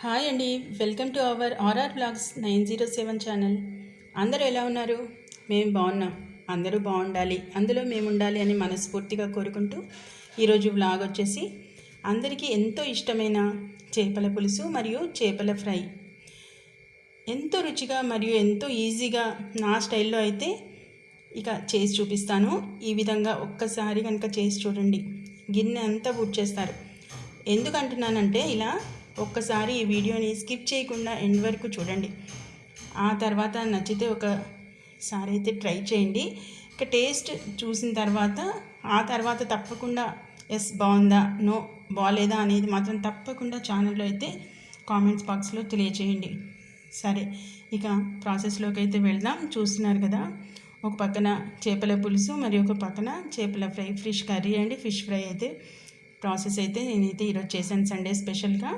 Hi అండి. Welcome to our RR blogs nine zero seven channel. అందరూ ఎలా ఉన్నారు? మేము బాగున్నాం. అందరూ బాగుండాలి. అందులో మేము ఉండాలి అని మనస్ఫూర్తిగా కోరుకుంటూ ఈరోజు బ్లాగ్ వచ్చేసి అందరికీ ఎంతో ఇష్టమైన చేపల పులుసు మరియు చేపల ఫ్రై. ఎంతో రుచిగా మరియు ఎంతో ఈజీగా నా స్టైల్లో అయితే ఇక చేసి చూపిస్తాను. ఈ విధంగా ఒక్కసారి కనుక చేసి చూడండి. గిన్నె అంతా చేస్తారు ఎందుకంటున్నానంటే ఇలా ఒక్కసారి ఈ వీడియోని స్కిప్ చేయకుండా ఎండ్ వరకు చూడండి. ఆ తర్వాత నచ్చితే ఒకసారి అయితే ట్రై చేయండి. ఇక టేస్ట్ చూసిన తర్వాత ఆ తర్వాత తప్పకుండా ఎస్ బాగుందా నో బాగాలేదా అనేది మాత్రం తప్పకుండా ఛానల్లో అయితే కామెంట్స్ బాక్స్లో తెలియచేయండి. సరే ఇక ప్రాసెస్లోకి అయితే వెళ్దాం. చూస్తున్నారు కదా ఒక పక్కన చేపల పులుసు మరి ఒక పక్కన చేపల ఫ్రై ఫిష్ కర్రీ అండి. ఫిష్ ఫ్రై అయితే ప్రాసెస్ అయితే నేనైతే ఈరోజు చేశాను. సండే స్పెషల్గా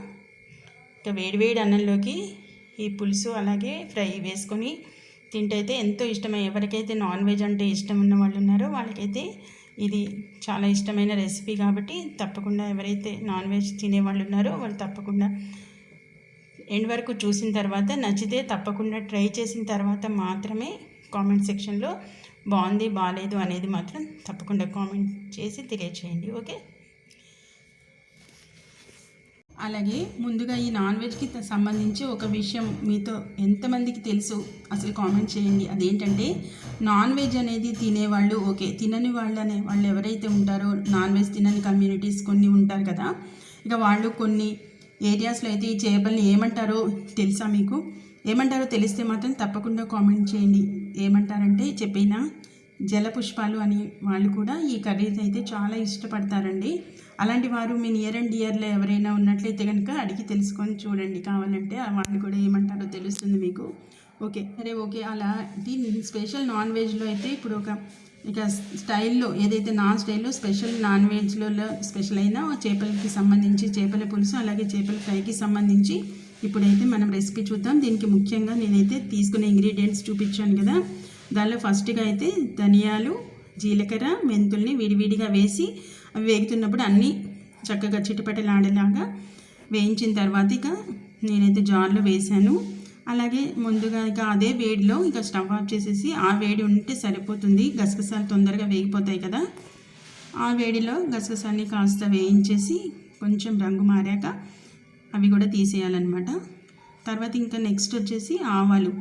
ఇంకా వేడివేడి అన్నంలోకి ఈ పులుసు అలాగే ఫ్రై వేసుకొని తింటే అయితే ఎంతో ఇష్టమై ఎవరికైతే నాన్ వెజ్ అంటే ఇష్టం ఉన్న వాళ్ళు ఉన్నారో వాళ్ళకైతే ఇది చాలా ఇష్టమైన రెసిపీ కాబట్టి తప్పకుండా ఎవరైతే నాన్ వెజ్ తినే వాళ్ళు ఉన్నారో వాళ్ళు తప్పకుండా ఎండ్ వరకు చూసిన తర్వాత నచ్చితే తప్పకుండా ట్రై చేసిన తర్వాత మాత్రమే కామెంట్ సెక్షన్లో బాగుంది బాగాలేదు అనేది మాత్రం తప్పకుండా కామెంట్ చేసి తెలియచేయండి. ఓకే? అలాగే ముందుగా ఈ నాన్ వెజ్కి సంబంధించి ఒక విషయం మీతో ఎంతమందికి తెలుసు అసలు కామెంట్ చేయండి. అదేంటంటే నాన్ వెజ్ అనేది తినేవాళ్ళు ఓకే తినని వాళ్ళు అనే వాళ్ళు ఎవరైతే ఉంటారో నాన్ వెజ్ తినని కమ్యూనిటీస్ కొన్ని ఉంటారు కదా. ఇక వాళ్ళు కొన్ని ఏరియాస్లో అయితే ఈ చేపల్ని ఏమంటారో తెలుసా మీకు? ఏమంటారో తెలిస్తే మాత్రం తప్పకుండా కామెంట్ చేయండి. ఏమంటారంటే చెప్పినా? జలపుష్పాలు అని వాళ్ళు కూడా ఈ కర్రీస్ అయితే చాలా ఇష్టపడతారండి. అలాంటి వారు మీ నియర్ అండ్ డియర్లో ఎవరైనా ఉన్నట్లయితే కనుక అడిగి తెలుసుకొని చూడండి. కావాలంటే వాళ్ళు కూడా ఏమంటారో తెలుస్తుంది మీకు. ఓకే సరే ఓకే. అలాంటి స్పెషల్ నాన్ వెజ్లో అయితే ఇప్పుడు ఒక ఇక స్టైల్లో ఏదైతే నా స్టైల్లో స్పెషల్ నాన్ వెజ్లో స్పెషల్ అయిన చేపలకి సంబంధించి చేపల పులుసు అలాగే చేపల ఫ్రైకి సంబంధించి ఇప్పుడైతే మనం రెసిపీ చూద్దాం. దీనికి ముఖ్యంగా నేనైతే తీసుకునే ఇంగ్రీడియంట్స్ చూపించాను కదా. దానిలో ఫస్ట్గా అయితే ధనియాలు జీలకర్ర మెంతుల్ని విడివిడిగా వేసి అవి వేగుతున్నప్పుడు అన్నీ చక్కగా చిటపటలాడేలాగా వేయించిన తర్వాత ఇక నేనైతే జార్లో వేశాను. అలాగే ముందుగా ఇక అదే వేడిలో ఇక స్టవ్ ఆఫ్ చేసేసి ఆ వేడి ఉంటే సరిపోతుంది. గసగసాలు తొందరగా వేగిపోతాయి కదా. ఆ వేడిలో గసగసాన్ని కాస్త వేయించేసి కొంచెం రంగు మారాక అవి కూడా తీసేయాలన్నమాట. తర్వాత ఇంకా నెక్స్ట్ వచ్చేసి ఆవాలు.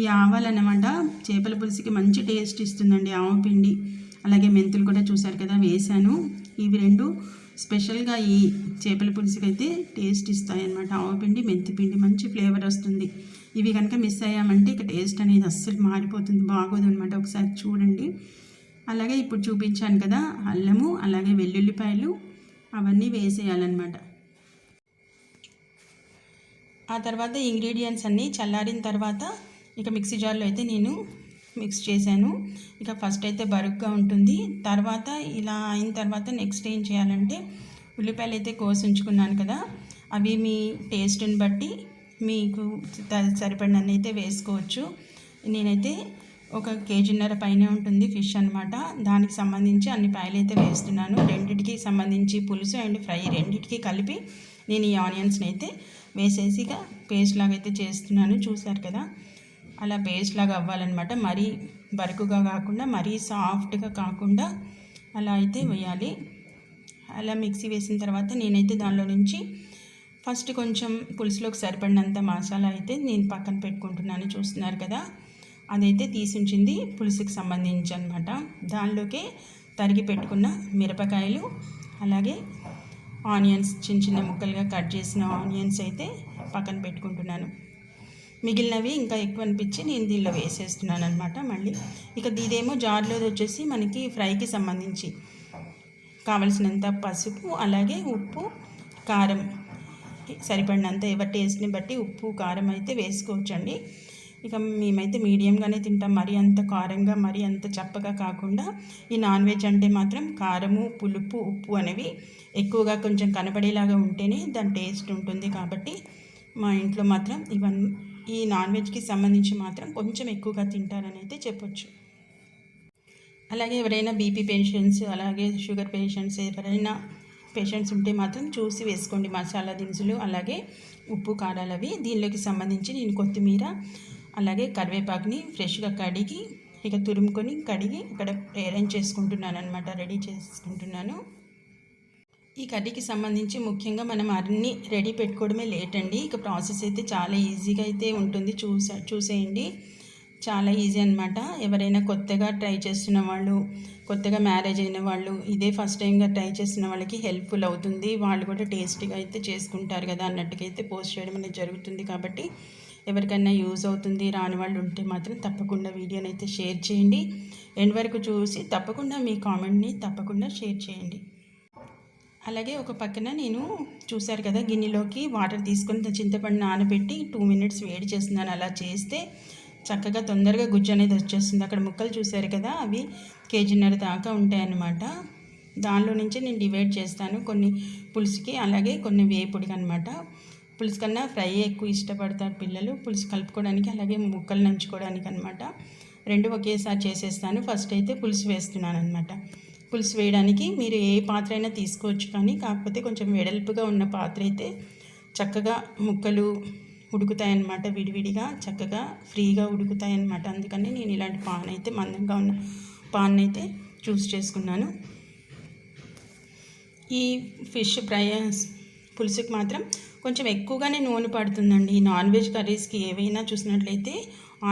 ఈ ఆవాలు అన్నమాట చేపల పులుసుకి మంచి టేస్ట్ ఇస్తుందండి. ఆవపిండి అలాగే మెంతులు కూడా చూసారు కదా వేసాను. ఇవి రెండు స్పెషల్గా ఈ చేపల పులుసుకి అయితే టేస్ట్ ఇస్తాయి అన్నమాట ఆవపిండి పిండి మెంతి పిండి మంచి ఫ్లేవర్ వస్తుంది. ఇవి కనుక మిస్ అయ్యామంటే ఇక టేస్ట్ అనేది అస్సలు మారిపోతుంది బాగోదు అనమాట ఒకసారి చూడండి. అలాగే ఇప్పుడు చూపించాను కదా అల్లము అలాగే వెల్లుల్లిపాయలు అవన్నీ వేసేయాలన్నమాట. ఆ తర్వాత ఇంగ్రీడియంట్స్ అన్నీ చల్లారిన తర్వాత ఇక మిక్సీ జార్లో అయితే నేను మిక్స్ చేశాను. ఇక ఫస్ట్ అయితే బరుగ్గా ఉంటుంది. తర్వాత ఇలా అయిన తర్వాత నెక్స్ట్ ఏం చేయాలంటే ఉల్లిపాయలు అయితే కోసి ఉంచుకున్నాను కదా అవి మీ టేస్ట్ని బట్టి మీకు త- సరిపడినన్ని అయితే వేసుకోవచ్చు. నేనైతే ఒక కేజీన్నర పైనే ఉంటుంది ఫిష్ అనమాట దానికి సంబంధించి అన్ని పాయలు అయితే వేస్తున్నాను. రెండింటికి సంబంధించి పులుసు అండ్ ఫ్రై రెండింటికి కలిపి నేను ఈ ఆనియన్స్ని అయితే వేసేసి ఇక పేస్ట్ లాగా అయితే చేస్తున్నాను. చూసారు కదా? అలా పేస్ట్ లాగా అవ్వాలన్నమాట. మరీ బరుకుగా కాకుండా మరీ సాఫ్ట్గా కాకుండా అలా అయితే వేయాలి. అలా మిక్సీ వేసిన తర్వాత నేనైతే దానిలో నుంచి ఫస్ట్ కొంచెం పులుసులోకి సరిపడినంత మసాలా అయితే నేను పక్కన పెట్టుకుంటున్నాను. చూస్తున్నారు కదా? అదైతే తీసి ఉంచింది పులుసుకి సంబంధించి అనమాట దానిలోకే తరిగి పెట్టుకున్న మిరపకాయలు అలాగే ఆనియన్స్ చిన్న చిన్న ముక్కలుగా కట్ చేసిన ఆనియన్స్ అయితే పక్కన పెట్టుకుంటున్నాను. మిగిలినవి ఇంకా ఎక్కువ అనిపించి నేను దీనిలో వేసేస్తున్నాను అనమాట మళ్ళీ. ఇక ఇదేమో జార్లో వచ్చేసి మనకి ఫ్రైకి సంబంధించి. కావలసినంత పసుపు అలాగే ఉప్పు కారం. సరిపడినంత ఎవరి టేస్ట్ని బట్టి ఉప్పు కారం అయితే వేసుకోవచ్చండి. ఇక మేమైతే మీడియంగానే తింటాం. మరీ అంత కారంగా మరీ అంత చప్పగా కాకుండా ఈ నాన్ వెజ్ అంటే మాత్రం కారము పులుపు ఉప్పు అనేవి ఎక్కువగా కొంచెం కనబడేలాగా ఉంటేనే దాని టేస్ట్ ఉంటుంది కాబట్టి మా ఇంట్లో మాత్రం ఇవన్నీ ఈ నాన్ వెజ్కి సంబంధించి మాత్రం కొంచెం ఎక్కువగా తింటారని అయితే చెప్పొచ్చు. అలాగే ఎవరైనా బీపీ పేషెంట్స్ అలాగే షుగర్ పేషెంట్స్ ఎవరైనా పేషెంట్స్ ఉంటే మాత్రం చూసి వేసుకోండి. మసాలా దినుసులు అలాగే ఉప్పు కారాలు అవి దీనిలోకి సంబంధించి నేను కొత్తిమీర అలాగే కరివేపాకుని ఫ్రెష్గా కడిగి ఇక తురుముకొని కడిగి ఇక్కడ అరేంజ్ చేసుకుంటున్నాను అనమాట రెడీ చేసుకుంటున్నాను. ఈ కర్రీకి సంబంధించి ముఖ్యంగా మనం అన్ని రెడీ పెట్టుకోవడమే లేట్ అండి. ఇక ప్రాసెస్ అయితే చాలా ఈజీగా అయితే ఉంటుంది. చూసే చూసేయండి. చాలా ఈజీ అనమాట ఎవరైనా కొత్తగా ట్రై చేస్తున్న వాళ్ళు కొత్తగా మ్యారేజ్ అయిన వాళ్ళు ఇదే ఫస్ట్ టైంగా ట్రై చేస్తున్న వాళ్ళకి హెల్ప్ఫుల్ అవుతుంది. వాళ్ళు కూడా టేస్టీగా అయితే చేసుకుంటారు కదా అన్నట్టుగా అయితే పోస్ట్ చేయడం అనేది జరుగుతుంది కాబట్టి ఎవరికైనా యూజ్ అవుతుంది రాని వాళ్ళు ఉంటే మాత్రం తప్పకుండా వీడియోని అయితే షేర్ చేయండి. ఎండ్ వరకు చూసి తప్పకుండా మీ కామెంట్ని తప్పకుండా షేర్ చేయండి. అలాగే ఒక పక్కన నేను చూశారు కదా గిన్నెలోకి వాటర్ తీసుకొని చింతపండు నానబెట్టి టూ మినిట్స్ వేడి చేస్తున్నాను. అలా చేస్తే చక్కగా తొందరగా గుజ్జు అనేది వచ్చేస్తుంది. అక్కడ ముక్కలు చూశారు కదా అవి కేజీన్నర దాకా ఉంటాయన్నమాట. దానిలో నుంచి నేను డివైడ్ చేస్తాను కొన్ని పులుసుకి అలాగే కొన్ని వేపుడికి అనమాట పులుసు కన్నా ఫ్రై ఎక్కువ ఇష్టపడతారు పిల్లలు. పులుసు కలుపుకోవడానికి అలాగే ముక్కలు నంచుకోవడానికి అనమాట రెండు ఒకేసారి చేసేస్తాను. ఫస్ట్ అయితే పులుసు వేస్తున్నాను అనమాట పులుసు వేయడానికి మీరు ఏ పాత్ర అయినా తీసుకోవచ్చు కానీ కాకపోతే కొంచెం వెడల్పుగా ఉన్న పాత్ర అయితే చక్కగా ముక్కలు ఉడుకుతాయన్నమాట విడివిడిగా చక్కగా ఫ్రీగా ఉడుకుతాయన్నమాట అందుకని నేను ఇలాంటి పాన్ అయితే మందంగా ఉన్న పాన్ అయితే చూస్ చేసుకున్నాను. ఈ ఫిష్ ఫ్రై పులుసుకి మాత్రం కొంచెం ఎక్కువగానే నూనె పడుతుందండి. నాన్ వెజ్ కర్రీస్కి ఏవైనా చూసినట్లయితే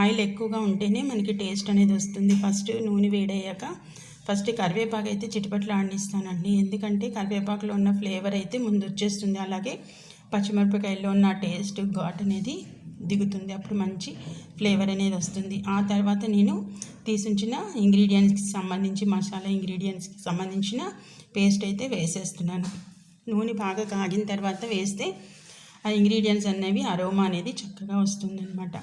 ఆయిల్ ఎక్కువగా ఉంటేనే మనకి టేస్ట్ అనేది వస్తుంది. ఫస్ట్ నూనె వేడయ్యాక ఫస్ట్ కరివేపాకు అయితే చిటిపట్లు ఆడిస్తానండి. ఎందుకంటే కరివేపాకులో ఉన్న ఫ్లేవర్ అయితే ముందు వచ్చేస్తుంది. అలాగే పచ్చిమిరపకాయల్లో ఉన్న టేస్ట్ ఘాట్ అనేది దిగుతుంది. అప్పుడు మంచి ఫ్లేవర్ అనేది వస్తుంది. ఆ తర్వాత నేను తీసుంచిన ఇంగ్రీడియంట్స్కి సంబంధించి మసాలా ఇంగ్రీడియంట్స్కి సంబంధించిన పేస్ట్ అయితే వేసేస్తున్నాను. నూనె బాగా కాగిన తర్వాత వేస్తే ఆ ఇంగ్రీడియంట్స్ అనేవి అరోమా అనేది చక్కగా వస్తుందన్నమాట.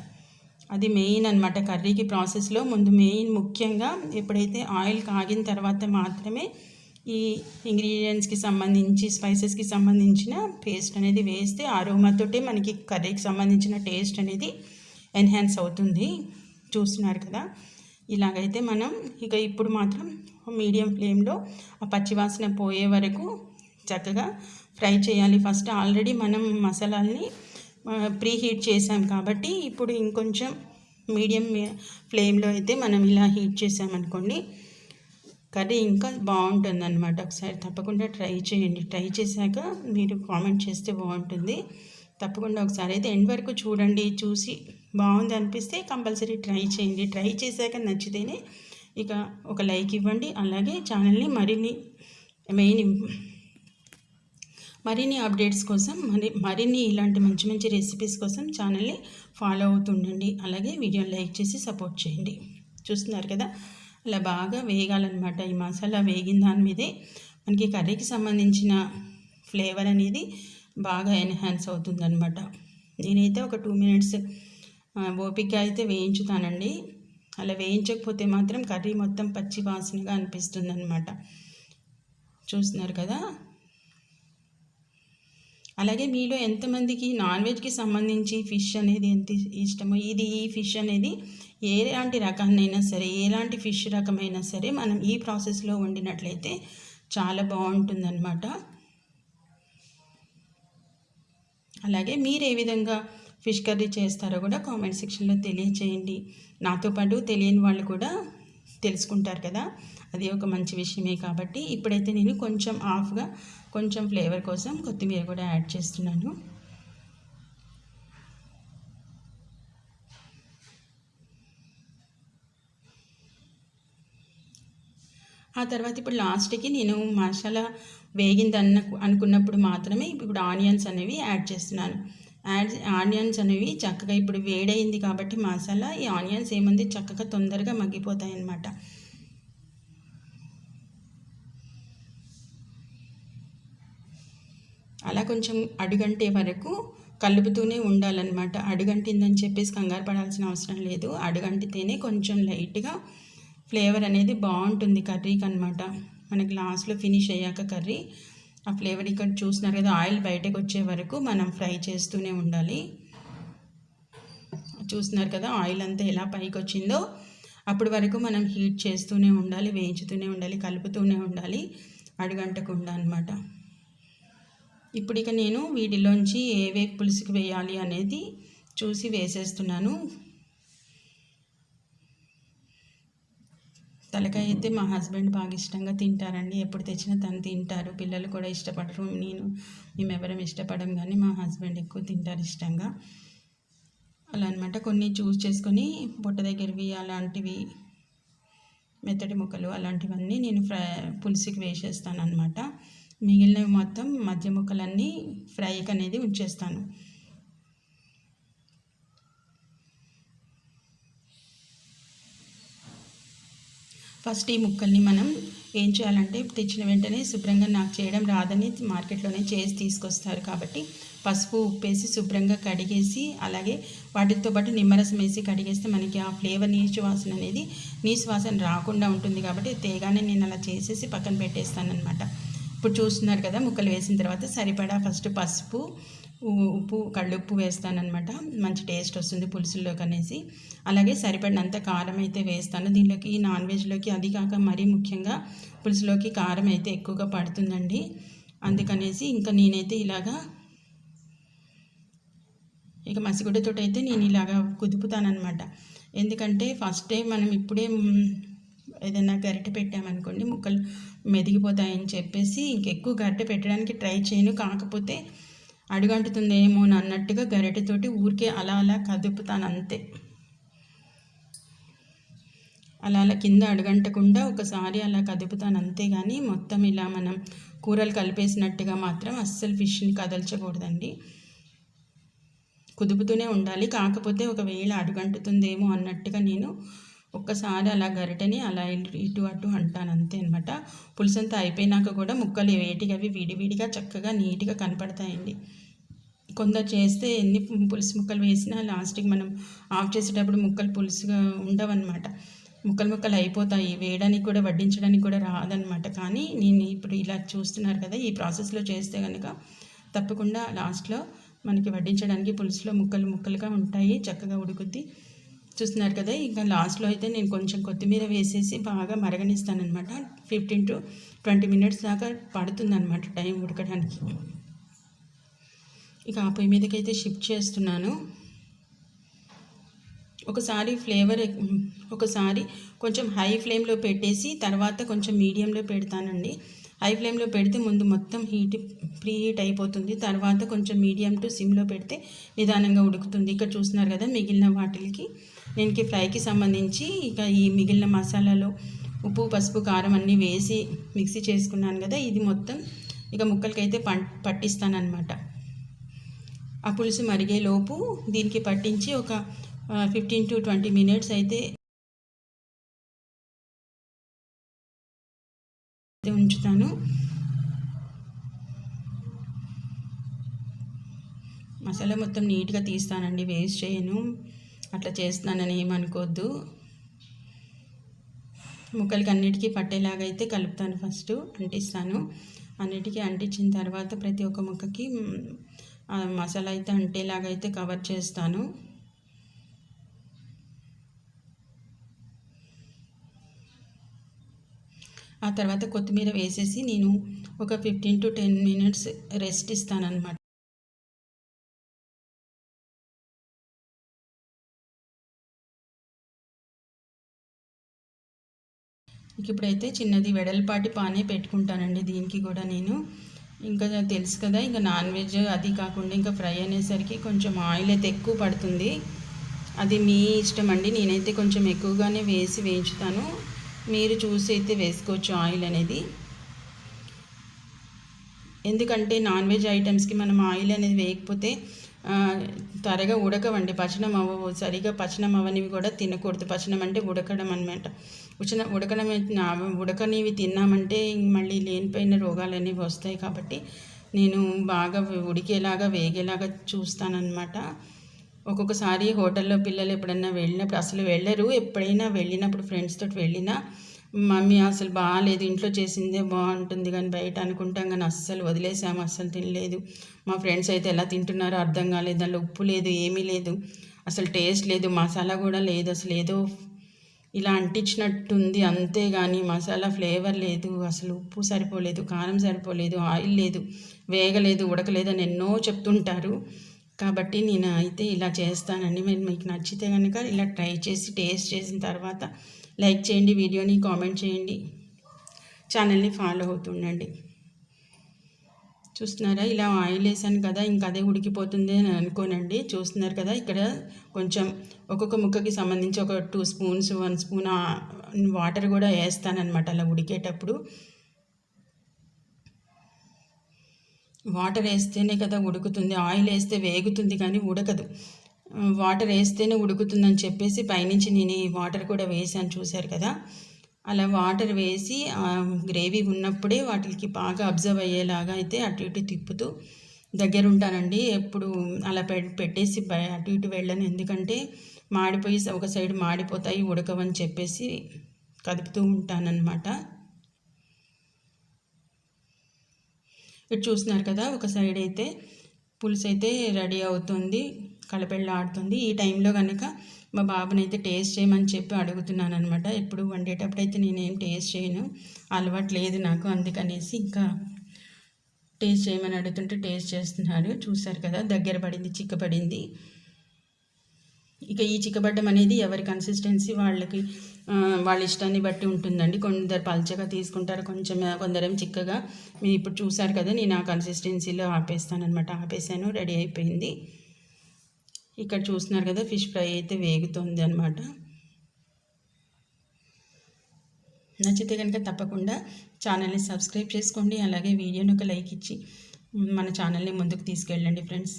అది మెయిన్ అనమాట కర్రీకి ప్రాసెస్లో ముందు మెయిన్ ముఖ్యంగా ఎప్పుడైతే ఆయిల్ కాగిన తర్వాత మాత్రమే ఈ ఇంగ్రీడియంట్స్కి సంబంధించి స్పైసెస్కి సంబంధించిన పేస్ట్ అనేది వేస్తే ఆరోమాతోటే మనకి కర్రీకి సంబంధించిన టేస్ట్ అనేది ఎన్హాన్స్ అవుతుంది. చూస్తున్నారు కదా? ఇలాగైతే మనం ఇక ఇప్పుడు మాత్రం మీడియం ఫ్లేమ్లో ఆ పచ్చివాసన పోయే వరకు చక్కగా ఫ్రై చేయాలి. ఫస్ట్ ఆల్రెడీ మనం మసాలాల్ని ప్రీ హీట్ చేసాం కాబట్టి ఇప్పుడు ఇంకొంచెం మీడియం ఫ్లేమ్లో అయితే మనం ఇలా హీట్ చేసామనుకోండి కర్రీ ఇంకా బాగుంటుంది అనమాట ఒకసారి తప్పకుండా ట్రై చేయండి. ట్రై చేశాక మీరు కామెంట్ చేస్తే బాగుంటుంది. తప్పకుండా ఒకసారి అయితే ఎండ్ వరకు చూడండి. చూసి బాగుంది అనిపిస్తే కంపల్సరీ ట్రై చేయండి. ట్రై చేశాక నచ్చితేనే ఇక ఒక లైక్ ఇవ్వండి. అలాగే ఛానల్ని మరిన్ని మెయిన్ మరిన్ని అప్డేట్స్ కోసం మరి మరిన్ని ఇలాంటి మంచి మంచి రెసిపీస్ కోసం ఛానల్ని ఫాలో అవుతుండండి. అలాగే వీడియోని లైక్ చేసి సపోర్ట్ చేయండి. చూస్తున్నారు కదా? అలా బాగా వేగాలన్నమాట. ఈ మసాలా వేగిన దాని మీదే మనకి కర్రీకి సంబంధించిన ఫ్లేవర్ అనేది బాగా ఎన్హాన్స్ అవుతుందన్నమాట. నేనైతే ఒక టూ మినిట్స్ ఓపిక అయితే వేయించుతానండి. అలా వేయించకపోతే మాత్రం కర్రీ మొత్తం పచ్చి వాసనగా అనిపిస్తుంది అనమాట చూస్తున్నారు కదా? అలాగే మీలో ఎంతమందికి నాన్ వెజ్కి సంబంధించి ఫిష్ అనేది ఎంత ఇష్టమో ఇది ఈ ఫిష్ అనేది ఎలాంటి రకాన్నైనా సరే ఎలాంటి ఫిష్ రకమైనా సరే మనం ఈ ప్రాసెస్లో వండినట్లయితే చాలా బాగుంటుందన్నమాట. అలాగే మీరు ఏ విధంగా ఫిష్ కర్రీ చేస్తారో కూడా కామెంట్ సెక్షన్లో తెలియచేయండి. నాతో పాటు తెలియని వాళ్ళు కూడా తెలుసుకుంటారు కదా. అది ఒక మంచి విషయమే కాబట్టి ఇప్పుడైతే నేను కొంచెం ఆఫ్గా కొంచెం ఫ్లేవర్ కోసం కొత్తిమీర కూడా యాడ్ చేస్తున్నాను. ఆ తర్వాత ఇప్పుడు లాస్ట్కి నేను మసాలా వేగిందన్న అనుకున్నప్పుడు మాత్రమే ఇప్పుడు ఆనియన్స్ అనేవి యాడ్ చేస్తున్నాను. యాడ్ ఆనియన్స్ అనేవి చక్కగా ఇప్పుడు వేడైంది కాబట్టి మసాలా ఈ ఆనియన్స్ ఏముంది? చక్కగా తొందరగా మగ్గిపోతాయి అన్నమాట అలా కొంచెం అడుగంటే వరకు కలుపుతూనే ఉండాలన్నమాట. అడుగంటిందని చెప్పేసి కంగారు పడాల్సిన అవసరం లేదు. అడుగంటితేనే కొంచెం లైట్గా ఫ్లేవర్ అనేది బాగుంటుంది కర్రీకి అనమాట మనకి లాస్ట్లో ఫినిష్ అయ్యాక కర్రీ. ఆ ఫ్లేవర్ ఇక్కడ చూసినారు కదా ఆయిల్ బయటకు వచ్చే వరకు మనం ఫ్రై చేస్తూనే ఉండాలి. చూస్తున్నారు కదా ఆయిల్ అంతా ఎలా పైకి వచ్చిందో. అప్పటి వరకు మనం హీట్ చేస్తూనే ఉండాలి వేయించుతూనే ఉండాలి కలుపుతూనే ఉండాలి అడుగంటకుండా అనమాట ఇప్పుడు ఇక నేను వీటిలోంచి ఏవే పులుసుకు వేయాలి అనేది చూసి వేసేస్తున్నాను. తలకాయ అయితే మా హస్బెండ్ బాగా ఇష్టంగా తింటారండి. ఎప్పుడు తెచ్చినా తను తింటారు. పిల్లలు కూడా ఇష్టపడరు. నేను మేమెవరం ఇష్టపడం కానీ మా హస్బెండ్ ఎక్కువ తింటారు ఇష్టంగా. అలా అనమాట కొన్ని చూస్ చేసుకొని బుట్ట దగ్గరవి అలాంటివి మెత్తటి ముక్కలు అలాంటివన్నీ నేను ఫ్రై పులుసుకి వేసేస్తాను అనమాట మిగిలినవి మొత్తం మధ్య ముక్కలన్నీ ఫ్రైకి అనేది ఉంచేస్తాను. ఫస్ట్ ఈ ముక్కల్ని మనం ఏం చేయాలంటే తెచ్చిన వెంటనే శుభ్రంగా నాకు చేయడం రాదని మార్కెట్లోనే చేసి తీసుకొస్తారు కాబట్టి పసుపు ఉప్పేసి శుభ్రంగా కడిగేసి అలాగే వాటితో పాటు నిమ్మరసం వేసి కడిగేస్తే మనకి ఆ ఫ్లేవర్ నీచు వాసన అనేది నీచు వాసన రాకుండా ఉంటుంది కాబట్టి తేగానే నేను అలా చేసేసి పక్కన పెట్టేస్తాను అనమాట ఇప్పుడు చూస్తున్నారు కదా ముక్కలు వేసిన తర్వాత సరిపడా ఫస్ట్ పసుపు ఉప్పు కళ్ళుప్పు వేస్తానమాట మంచి టేస్ట్ వస్తుంది పులుసుల్లోకి అనేసి. అలాగే సరిపడినంత కారం అయితే వేస్తాను. దీనిలోకి నాన్ వెజ్లోకి అది కాక మరీ ముఖ్యంగా పులుసులోకి కారం అయితే ఎక్కువగా పడుతుందండి. అందుకనేసి ఇంకా నేనైతే ఇలాగా ఇక మసిగుడ్డతో అయితే నేను ఇలాగా కుదుపుతానమాట ఎందుకంటే ఫస్ట్ టైం మనం ఇప్పుడే ఏదైనా గరిటె పెట్టామనుకోండి ముక్కలు మెదిగిపోతాయని చెప్పేసి ఇంకెక్కువ గరిటె పెట్టడానికి ట్రై చేయను. కాకపోతే అడుగంటుతుందేమో అన్నట్టుగా గరిటెతోటి ఊరికే అలా అలా కదుపుతాను అంతే అలా అలా కింద అడుగంటకుండా ఒకసారి అలా కదుపుతాను అంతే కానీ మొత్తం ఇలా మనం కూరలు కలిపేసినట్టుగా మాత్రం అస్సలు ఫిష్ని కదల్చకూడదండి. కుదుపుతూనే ఉండాలి. కాకపోతే ఒకవేళ అడుగంటుతుందేమో అన్నట్టుగా నేను ఒక్కసారి అలా గరిటని అలా ఇటు అటు అంటాను అంతే అనమాట పులుసు అంతా అయిపోయినాక కూడా ముక్కలు వేటిగా అవి విడివిడిగా చక్కగా నీట్గా కనపడతాయండి. కొందరు చేస్తే ఎన్ని పులుసు ముక్కలు వేసినా లాస్ట్కి మనం ఆఫ్ చేసేటప్పుడు ముక్కలు పులుసుగా ఉండవన్నమాట. ముక్కలు ముక్కలు అయిపోతాయి వేయడానికి కూడా వడ్డించడానికి కూడా రాదనమాట కానీ నేను ఇప్పుడు ఇలా చూస్తున్నారు కదా ఈ ప్రాసెస్లో చేస్తే కనుక తప్పకుండా లాస్ట్లో మనకి వడ్డించడానికి పులుసులో ముక్కలు ముక్కలుగా ఉంటాయి చక్కగా ఉడుకుద్ది. చూస్తున్నారు కదా ఇంకా లాస్ట్లో అయితే నేను కొంచెం కొత్తిమీర వేసేసి బాగా మరగనిస్తానమాట ఫిఫ్టీన్ టు ట్వంటీ మినిట్స్ దాకా పడుతుందన్నమాట టైం ఉడకడానికి. ఇక ఆ పొయ్యి మీదకైతే షిఫ్ట్ చేస్తున్నాను. ఒకసారి ఫ్లేవర్ ఒకసారి కొంచెం హై ఫ్లేమ్లో పెట్టేసి తర్వాత కొంచెం మీడియంలో పెడతానండి. హై ఫ్లేమ్లో పెడితే ముందు మొత్తం హీట్ ప్రీ హీట్ అయిపోతుంది. తర్వాత కొంచెం మీడియం టు సిమ్లో పెడితే నిదానంగా ఉడుకుతుంది. ఇక్కడ చూస్తున్నారు కదా మిగిలిన వాటికి నేను ఫ్రైకి సంబంధించి ఇక ఈ మిగిలిన మసాలాలో ఉప్పు పసుపు కారం అన్నీ వేసి మిక్సీ చేసుకున్నాను కదా ఇది మొత్తం ఇక ముక్కలకైతే పం పట్టిస్తానమాట ఆ పులుసు మరిగేలోపు దీనికి పట్టించి ఒక ఫిఫ్టీన్ టు ట్వంటీ మినిట్స్ అయితే ఉంచుతాను. మసాలా మొత్తం నీట్గా తీస్తానండి వేస్ట్ చేయను. అట్లా చేస్తున్నానని ఏమనుకోవద్దు. ముక్కలకి అన్నిటికీ పట్టేలాగా అయితే కలుపుతాను ఫస్ట్ అంటిస్తాను. అన్నిటికీ అంటించిన తర్వాత ప్రతి ఒక్క ముక్కకి మసాలా అయితే అంటేలాగా అయితే కవర్ చేస్తాను. ఆ తర్వాత కొత్తిమీర వేసేసి నేను ఒక fifteen to ten minutes rest ఇస్తానన్నమాట. ఇప్పుడైతే చిన్నది వెడల్పాటి పానే పెట్టుకుంటానండి దీనికి కూడా నేను. ఇంకా తెలుసు కదా ఇంకా నాన్ వెజ్ అది కాకుండా ఇంకా ఫ్రై అనేసరికి కొంచెం ఆయిల్ అయితే ఎక్కువ పడుతుంది. అది మీ ఇష్టం అండి నేనైతే కొంచెం ఎక్కువగానే వేసి వేయించుతాను. మీరు చూసి అయితే వేసుకోవచ్చు ఆయిల్ అనేది. ఎందుకంటే నాన్ వెజ్ ఐటమ్స్కి మనం ఆయిల్ అనేది వేయకపోతే త్వరగా ఉడకవండి. పచనం అవ్వవు సరిగా పచనం అవనివి కూడా తినకూడదు. పచనం అంటే ఉడకడం అనమాట ఉచిన ఉడకడం ఉడకనివి తిన్నామంటే మళ్ళీ లేనిపోయిన రోగాలు అనేవి వస్తాయి కాబట్టి నేను బాగా ఉడికేలాగా వేగేలాగా చూస్తానన్నమాట. ఒక్కొక్కసారి హోటల్లో పిల్లలు ఎప్పుడన్నా వెళ్ళినప్పుడు అసలు వెళ్ళరు. ఎప్పుడైనా వెళ్ళినప్పుడు ఫ్రెండ్స్ తోటి వెళ్ళినా మమ్మీ అసలు బాగాలేదు ఇంట్లో చేసిందే బాగుంటుంది కానీ బయట అనుకుంటాం కానీ అస్సలు వదిలేసాము అస్సలు తినలేదు. మా ఫ్రెండ్స్ అయితే ఎలా తింటున్నారో అర్థం కాలేదు దానిలో ఉప్పు లేదు ఏమీ లేదు. అసలు టేస్ట్ లేదు మసాలా కూడా లేదు అసలు ఏదో ఇలా అంటించినట్టుంది అంతే కానీ మసాలా ఫ్లేవర్ లేదు అసలు ఉప్పు సరిపోలేదు కారం సరిపోలేదు ఆయిల్ లేదు వేగలేదు ఉడకలేదు అని ఎన్నో చెప్తుంటారు. కాబట్టి నేను అయితే ఇలా చేస్తానండి. మీరు మీకు నచ్చితే కనుక ఇలా ట్రై చేసి టేస్ట్ చేసిన తర్వాత లైక్ చేయండి వీడియోని కామెంట్ చేయండి ఛానల్ని ఫాలో అవుతుండండి. చూస్తున్నారా? ఇలా ఆయిల్ వేసాను కదా ఇంకా అదే ఉడికిపోతుంది అని అనుకోనండి. చూస్తున్నారు కదా ఇక్కడ కొంచెం ఒక్కొక్క ముక్కకి సంబంధించి ఒక two spoons one spoon water కూడా వేస్తానమాట అలా ఉడికేటప్పుడు. వాటర్ వేస్తేనే కదా ఉడుకుతుంది ఆయిల్ వేస్తే వేగుతుంది కానీ ఉడకదు. వాటర్ వేస్తేనే ఉడుకుతుందని చెప్పేసి పైనుంచి నేను ఈ వాటర్ కూడా వేసాను చూశారు కదా. అలా వాటర్ వేసి గ్రేవీ ఉన్నప్పుడే వాటికి బాగా అబ్జర్వ్ అయ్యేలాగా అయితే అటు ఇటు తిప్పుతూ దగ్గర ఉంటానండి ఎప్పుడు అలా పెట్టేసి అటు ఇటు వెళ్ళను. ఎందుకంటే మాడిపోయి ఒక సైడ్ మాడిపోతాయి ఉడకవని చెప్పేసి కదుపుతూ ఉంటానన్నమాట. ఇటు చూస్తున్నారు కదా ఒక సైడ్ అయితే పులుసు అయితే రెడీ అవుతుంది. ఆడుతుంది. ఈ టైంలో కనుక మా బాబునైతే టేస్ట్ చేయమని చెప్పి అడుగుతున్నాను అనమాట ఎప్పుడు వండేటప్పుడు అయితే నేనేం టేస్ట్ చేయను. అలవాటు లేదు నాకు అందుకనేసి ఇంకా టేస్ట్ చేయమని అడుగుతుంటే టేస్ట్ చేస్తున్నారు. చూసారు కదా దగ్గర పడింది చిక్కపడింది. ఇక ఈ చిక్కబడ్డం అనేది ఎవరి కన్సిస్టెన్సీ వాళ్ళకి వాళ్ళ ఇష్టాన్ని బట్టి ఉంటుందండి. కొందరు పల్చగా తీసుకుంటారు కొంచెం కొందరేం చిక్కగా. మీరు ఇప్పుడు చూసారు కదా నేను ఆ కన్సిస్టెన్సీలో ఆపేస్తాను అనమాట ఆపేసాను రెడీ అయిపోయింది. ఇక్కడ చూస్తున్నారు కదా ఫిష్ ఫ్రై అయితే వేగుతుంది అనమాట నచ్చితే కనుక తప్పకుండా ఛానల్ని సబ్స్క్రైబ్ చేసుకోండి అలాగే వీడియోని ఒక లైక్ ఇచ్చి మన ఛానల్ని ముందుకు తీసుకెళ్ళండి ఫ్రెండ్స్.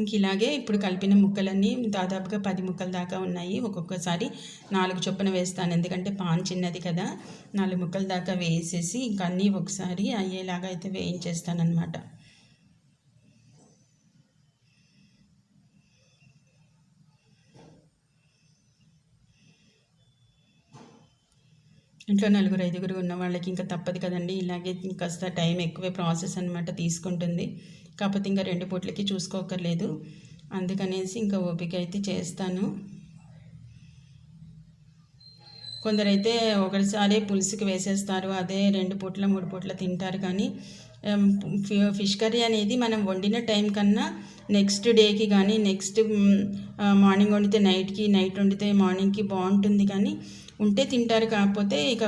ఇంక ఇలాగే ఇప్పుడు కలిపిన ముక్కలన్నీ దాదాపుగా పది ముక్కల దాకా ఉన్నాయి. ఒక్కొక్కసారి నాలుగు చొప్పున వేస్తాను. ఎందుకంటే పాన్ చిన్నది కదా. నాలుగు ముక్కల దాకా వేసేసి ఇంక అన్నీ ఒకసారి అయ్యేలాగా అయితే వేయించేస్తానమాట ఇంట్లో నలుగురు ఐదుగురు ఉన్న వాళ్ళకి ఇంకా తప్పదు కదండి. ఇలాగే కాస్త టైం ఎక్కువే ప్రాసెస్ అనమాట తీసుకుంటుంది. కాకపోతే ఇంకా రెండు పూట్లకి చూసుకోకర్లేదు. అందుకనేసి ఇంకా ఓపిక అయితే చేస్తాను. కొందరైతే ఒకటిసారి పులుసుకి వేసేస్తారు అదే రెండు పూట్ల మూడు పూట్ల తింటారు కానీ ఫిష్ కర్రీ అనేది మనం వండిన టైం కన్నా నెక్స్ట్ డేకి కానీ నెక్స్ట్ మార్నింగ్ వండితే నైట్కి నైట్ వండితే మార్నింగ్కి బాగుంటుంది కానీ ఉంటే తింటారు. కాకపోతే ఇక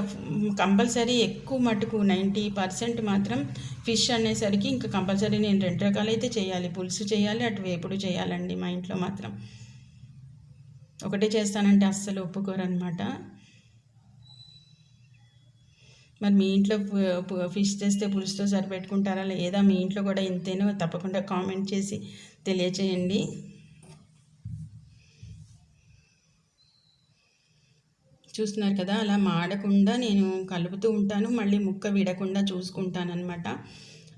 కంపల్సరీ ఎక్కువ మటుకు నైంటీ పర్సెంట్ మాత్రం ఫిష్ అనేసరికి ఇంకా కంపల్సరీ నేను రెండు రకాలు అయితే చేయాలి. పులుసు చేయాలి అటు వేపుడు చేయాలండి మా ఇంట్లో మాత్రం. ఒకటే చేస్తానంటే అస్సలు ఒప్పుకోరు అనమాట మరి మీ ఇంట్లో ఫిష్ చేస్తే పులుసుతో సరిపెట్టుకుంటారా? లేదా మీ ఇంట్లో కూడా ఇంతేనో? తప్పకుండా కామెంట్ చేసి తెలియచేయండి. చూస్తున్నారు కదా అలా మాడకుండా నేను కలుపుతూ ఉంటాను. మళ్ళీ ముక్క విడకుండా చూసుకుంటానమాట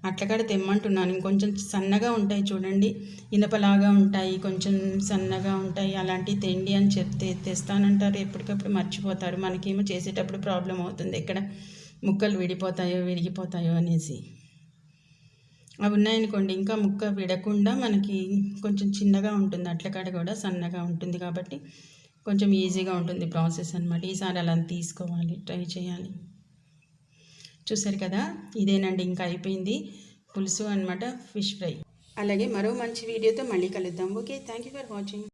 అట్లకాడ తెమ్మంటున్నాను. ఇంకొంచెం సన్నగా ఉంటాయి చూడండి. ఇనపలాగా ఉంటాయి కొంచెం సన్నగా ఉంటాయి. అలాంటివి తెండి అని చెప్తే తెస్తానంటారు. ఎప్పటికప్పుడు మర్చిపోతారు. మనకేమో చేసేటప్పుడు ప్రాబ్లం అవుతుంది ఇక్కడ ముక్కలు విడిపోతాయో విరిగిపోతాయో అనేసి. అవి ఉన్నాయనుకోండి ఇంకా ముక్క విడకుండా మనకి కొంచెం చిన్నగా ఉంటుంది అట్లకాడ కూడా సన్నగా ఉంటుంది కాబట్టి కొంచెం ఈజీగా ఉంటుంది ప్రాసెస్ అనమాట ఈసారి అలా తీసుకోవాలి ట్రై చేయాలి. చూసారు కదా ఇదేనండి ఇంకా అయిపోయింది. పులుసు అనమాట ఫిష్ ఫ్రై. అలాగే మరో మంచి వీడియోతో మళ్ళీ కలుద్దాం. Okay thank you for watching.